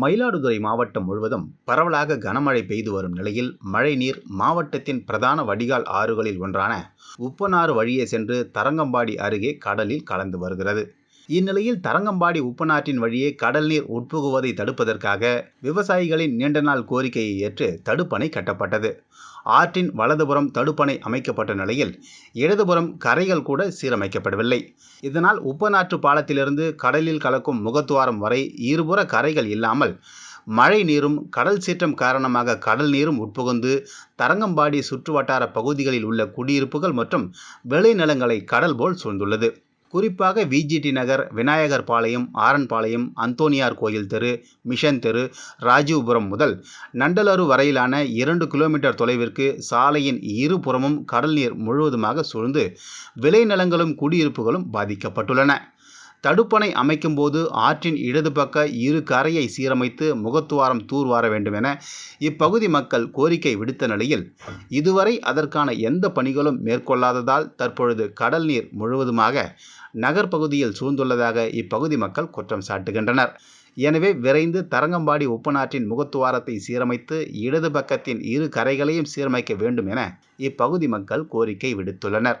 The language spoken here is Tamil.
மயிலாடுதுறை மாவட்டம் முழுவதும் பரவலாக கனமழை பெய்து வரும் நிலையில் மழைநீர் மாவட்டத்தின் பிரதான வடிகால் ஆறுகளில் ஒன்றான உப்பனாறு வழியே சென்று தரங்கம்பாடி அருகே கடலில் கலந்து வருகிறது. இந்நிலையில் தரங்கம்பாடி உப்பநாட்டின் வழியே கடல் நீர் உட்புகுவதை தடுப்பதற்காக விவசாயிகளின் நீண்ட நாள் கோரிக்கையை ஏற்று தடுப்பணை கட்டப்பட்டது. ஆற்றின் வலதுபுறம் தடுப்பணை அமைக்கப்பட்ட நிலையில் இடதுபுறம் கரைகள் கூட சீரமைக்கப்படவில்லை. இதனால் உப்பநாற்று பாலத்திலிருந்து கடலில் கலக்கும் முகத்துவாரம் வரை இருபுற கரைகள் இல்லாமல் மழை நீரும் கடல் சீற்றம் காரணமாக கடல் நீரும் உட்புகுந்து தரங்கம்பாடி சுற்றுவட்டார பகுதிகளில் உள்ள குடியிருப்புகள் மற்றும் விளைநிலங்களை கடல் போல் சூழ்ந்துள்ளது. குறிப்பாக விஜிடி நகர் விநாயகர் பாளையம் ஆரன்பாளையம் அந்தோனியார் கோயில் தெரு மிஷன் தெரு ராஜீவ்புரம் முதல் நண்டலரு வரையிலான இரண்டு கிலோமீட்டர் தொலைவிற்கு சாலையின் இருபுறமும் கடல் நீர் முழுவதுமாக சூழ்ந்து விளைநிலங்களும் குடியிருப்புகளும் பாதிக்கப்பட்டுள்ளன. தடுப்பணை அமைக்கும்போது ஆற்றின் இடது பக்க இரு கரையை சீரமைத்து முகத்துவாரம் தூர்வார வேண்டும் என இப்பகுதி மக்கள் கோரிக்கை விடுத்த நிலையில் இதுவரை அதற்கான எந்த பணிகளும் மேற்கொள்ளாததால் தற்பொழுது கடல் நீர் முழுவதுமாக நகர்ப்பகுதியில் சூழ்ந்துள்ளதாக இப்பகுதி மக்கள் குற்றம் சாட்டுகின்றனர். எனவே விரைந்து தரங்கம்பாடி உப்பனாற்றின் முகத்துவாரத்தை சீரமைத்து இடது பக்கத்தின் இரு கரைகளையும் சீரமைக்க வேண்டும் என இப்பகுதி மக்கள் கோரிக்கை விடுத்துள்ளனர்.